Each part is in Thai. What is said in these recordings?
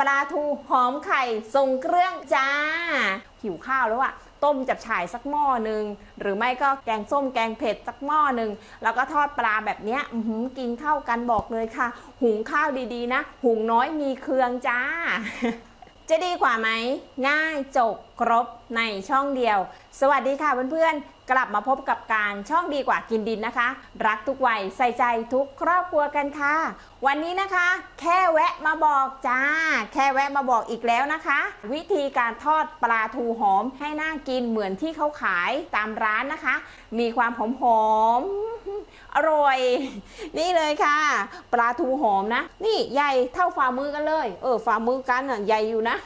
ปลาทูหอมไข่ทรงเครื่องจ้า หิวข้าวแล้วอะต้มจับฉ่ายสักหม้อหนึ่งหรือไม่ก็แกงส้มแกงเผ็ดสักหม้อหนึ่งแล้วก็ทอดปลาแบบเนี้ยอื้อหือกินเข้ากันบอกเลยค่ะ หุงข้าวดีๆนะ หุงน้อยมีเครื่องจ้า จะดีกว่าไหมง่ายจบครบในช่องเดียว สวัสดีค่ะเพื่อนๆ กลับมาพบกับการช่องดีกว่ากินดินนะคะ รักทุกวัยใส่ใจทุกครอบครัวกันค่ะ วันนี้นะคะ แค่แวะมาบอกจ้า แค่แวะมาบอกอีกแล้วนะคะ วิธีการทอดปลาทูหอมให้น่ากินเหมือนที่เขาขายตามร้านนะคะ มีความหอมหอมอร่อย นี่เลยค่ะ ปลาทูหอมนะ นี่ใหญ่เท่าฝ่ามือกันเลย เออฝ่ามือกันอะใหญ่อยู่นะ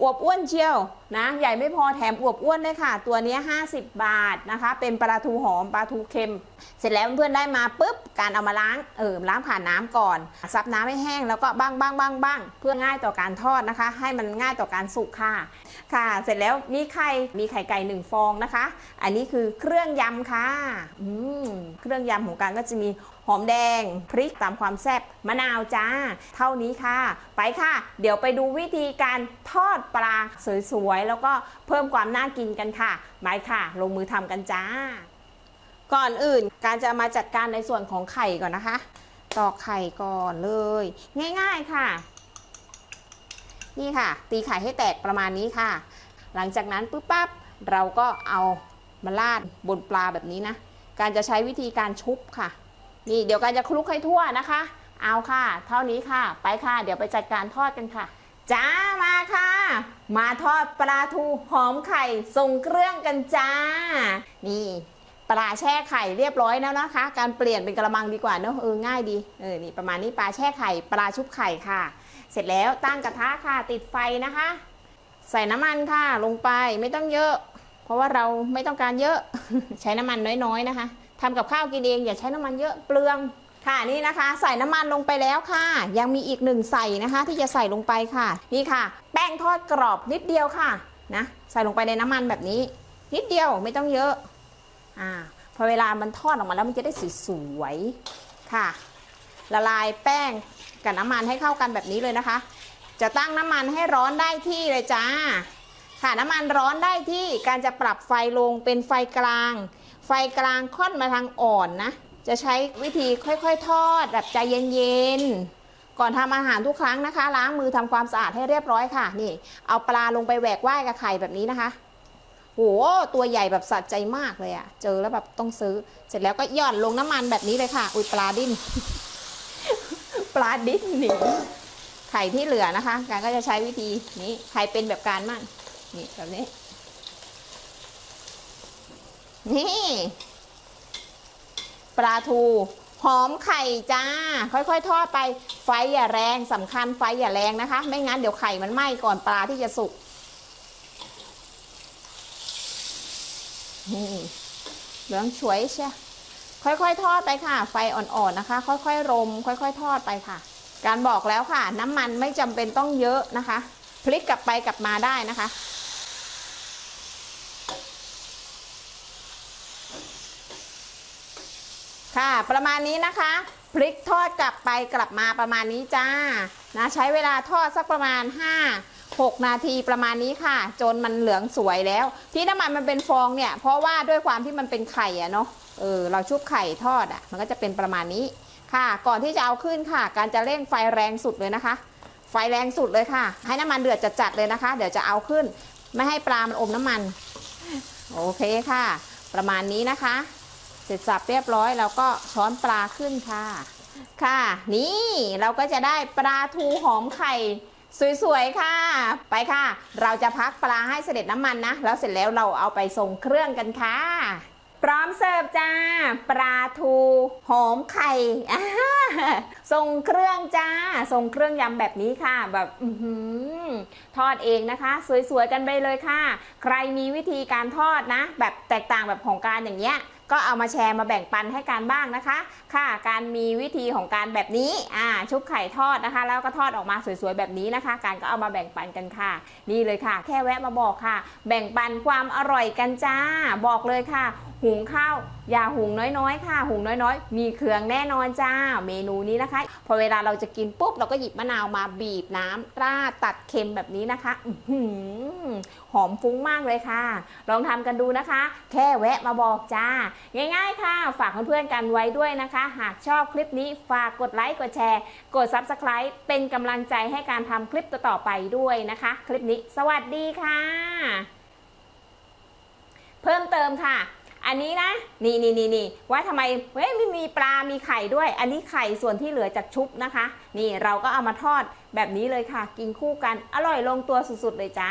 อวบอ้วนเชียวนะ ใหญ่ไม่พอแถมอวบอ้วนด้วยค่ะ ตัวนี้ 50 บาทนะคะ เป็นปลาทูหอมปลาทูเค็ม เสร็จแล้วเพื่อนๆได้มาปุ๊บ การเอามาล้างเออล้างผ่านน้ำก่อนซับน้ำให้แห้งแล้วก็บ้างบ้างบ้างบ้างเพื่อง่ายต่อการทอดนะคะ ให้มันง่ายต่อการสุกค่ะ ค่ะ เสร็จแล้วมีไข่มีไข่ไก่หนึ่งฟองนะคะ อันนี้คือเครื่องยำค่ะอืมเครื่องยำของการก็จะมีหอมแดงพริกตามความแซ่บมะนาวจ้า เท่านี้ค่ะ ไปค่ะ เดี๋ยวไปดูวิธีการทอดปลาสวยๆ แล้วก็เพิ่มความน่ากินกันค่ะไปค่ะ ลงมือทำกันจ้า ก่อนอื่นการจะมาจัดการในส่วนของไข่ก่อนนะคะ ตอกไข่ก่อนเลย ง่ายๆค่ะ นี่ค่ะ ตีไข่ให้แตกประมาณนี้ค่ะ หลังจากนั้นปุ๊บปั๊บเราก็เอามาลาดบนปลาแบบนี้นะ การจะใช้วิธีการชุบค่ะ นี่เดี๋ยวการจะคลุกให้ทั่วนะคะ เอาค่ะ เท่านี้ค่ะ ไปค่ะ เดี๋ยวไปจัดการทอดกันค่ะ จ้ามาค่ะ มาทอดปลาทูหอมไข่ทรงเครื่องกันจ้า นี่ปลาแช่ไข่เรียบร้อยแล้วนะคะ การเปลี่ยนเป็นกระมังดีกว่าเนอะเออง่ายดีเออนี่ประมาณนี้ปลาแช่ไข่ปลาชุบไข่ค่ะ เสร็จแล้วตั้งกระทะค่ะติดไฟนะคะ ใส่น้ำมันค่ะลงไปไม่ต้องเยอะ เพราะว่าเราไม่ต้องการเยอะใช้น้ำมันน้อยๆนะคะทำกับข้าวกินเองอย่าใช้น้ำมันเยอะเปลือง ค่ะนี่นะคะใส่น้ำมันลงไปแล้วค่ะ ยังมีอีกหนึ่งใส่นะคะ ที่จะใส่ลงไปค่ะ นี่ค่ะ แป้งทอดกรอบนิดเดียวค่ะนะใส่ลงไปในน้ำมันแบบนี้ นิดเดียวไม่ต้องเยอะอ่าพอเวลามันทอดออกมาแล้วมันจะได้สวยๆค่ะ ละลายแป้งกับน้ำมันให้เข้ากันแบบนี้เลยนะคะ จะตั้งน้ำมันให้ร้อนได้ที่เลยจ้า ค่ะน้ำมันร้อนได้ที่การจะปรับไฟลงเป็นไฟกลาง ไฟกลางค่อนมาทางอ่อนนะ จะใช้วิธีค่อยๆ ทอดแบบใจเย็นๆ ก่อนทำอาหารทุกครั้งนะคะ ล้างมือทำความสะอาดให้เรียบร้อยค่ะ นี่ เอาปลาลงไปแหวกว่ายกับไข่แบบนี้นะคะโหตัวใหญ่แบบสะใจมากเลยอะเจอแล้วแบบต้องซื้อ เสร็จแล้วก็หย่อนลงน้ำมันแบบนี้เลยค่ะ อุ้ยปลาดิ้น ปลาดิ้นหนีไข่ที่เหลือนะคะ การก็จะใช้วิธีนี้ ใครเป็นแบบการมั่งนี่แบบนี้ นี่ ปลาทู หอมไข่จ้า ค่อยๆ ทอดไปไฟอย่าแรงสำคัญไฟอย่าแรงนะคะ ไม่งั้นเดี๋ยวไข่มันไหม้ก่อนปลาที่จะสุกนี่เหลืองสวยใช่ค่อยๆ ทอดไปค่ะ ไฟอ่อนๆนะคะ ค่อยๆ รม ค่อยๆ ทอดไปค่ะ การบอกแล้วค่ะ น้ำมันไม่จำเป็นต้องเยอะนะคะ พลิกกลับไปกลับมาได้นะคะ ค่ะ ประมาณนี้นะคะพลิกทอดกลับไปกลับมาประมาณนี้จ้านะใช้เวลาทอดสักประมาณ 5 6 นาทีประมาณนี้ค่ะ จนมันเหลืองสวยแล้ว ที่น้ำมันมันเป็นฟองเนี่ย เพราะว่าด้วยความที่มันเป็นไข่อะเนาะเออเราชุบไข่ทอดอะมันก็จะเป็นประมาณนี้ค่ะ ก่อนที่จะเอาขึ้นค่ะ การจะเร่งไฟแรงสุดเลยนะคะ ไฟแรงสุดเลยค่ะ ให้น้ำมันเดือดจัดๆเลยนะคะ เดี๋ยวจะเอาขึ้น ไม่ให้ปลามันอมน้ำมัน โอเคค่ะ ประมาณนี้นะคะ เสร็จสับเรียบร้อยแล้วก็ช้อนปลาขึ้นค่ะ ค่ะ นี่เราก็จะได้ปลาทูหอมไข่ สวยๆค่ะ ไปค่ะ เราจะพักปลาให้เสด็จน้ำมันนะ แล้วเสร็จแล้วเราเอาไปส่งเครื่องกันค่ะ พร้อมเสิร์ฟจ้า ปลาทูหอมไข่ส่งเครื่องจ้าส่งเครื่องยำแบบนี้ค่ะ แบบอทอดเองนะคะ สวยๆกันไปเลยค่ะ ใครมีวิธีการทอดนะ แบบแตกต่างแบบของการอย่างเงี้ย ก็เอามาแชร์มาแบ่งปันให้การบ้างนะคะ ค่ะ การมีวิธีของการแบบนี้อ่าชุบไข่ทอดนะคะ แล้วก็ทอดออกมาสวยๆแบบนี้นะคะ การก็เอามาแบ่งปันกันค่ะ นี่เลยค่ะ แค่แวะมาบอกค่ะ แบ่งปันความอร่อยกันจ้า บอกเลยค่ะ หุงข้าวอย่าหุงน้อยๆ ค่ะ หุงน้อยๆ มีเครื่องแน่นอนจ้า เมนูนี้นะคะ พอเวลาเราจะกินปุ๊บเราก็หยิบมะนาวมาบีบน้ำราดตัดเค็มแบบนี้นะคะอหอมฟุ้งมากเลยค่ะ ลองทำกันดูนะคะ แค่แวะมาบอกจ้า ง่าย ๆ ค่ะ ฝากเพื่อนๆกันไว้ด้วยนะคะ หากชอบคลิปนี้ฝากกดไลค์กดแชร์ กด Subscribe เป็นกำลังใจให้การทำคลิปต่อๆไปด้วยนะคะ คลิปนี้ สวัสดีค่ะ เพิ่มเติมค่ะ อันนี้นะนี่นี่นี่นี่ว่าทำไมเฮ้ยไม่มีปลา มีไข่ด้วย อันนี้ไข่ส่วนที่เหลือจากชุบนะคะ นี่เราก็เอามาทอดแบบนี้เลยค่ะ กินคู่กันอร่อยลงตัวสุดๆเลยจ้า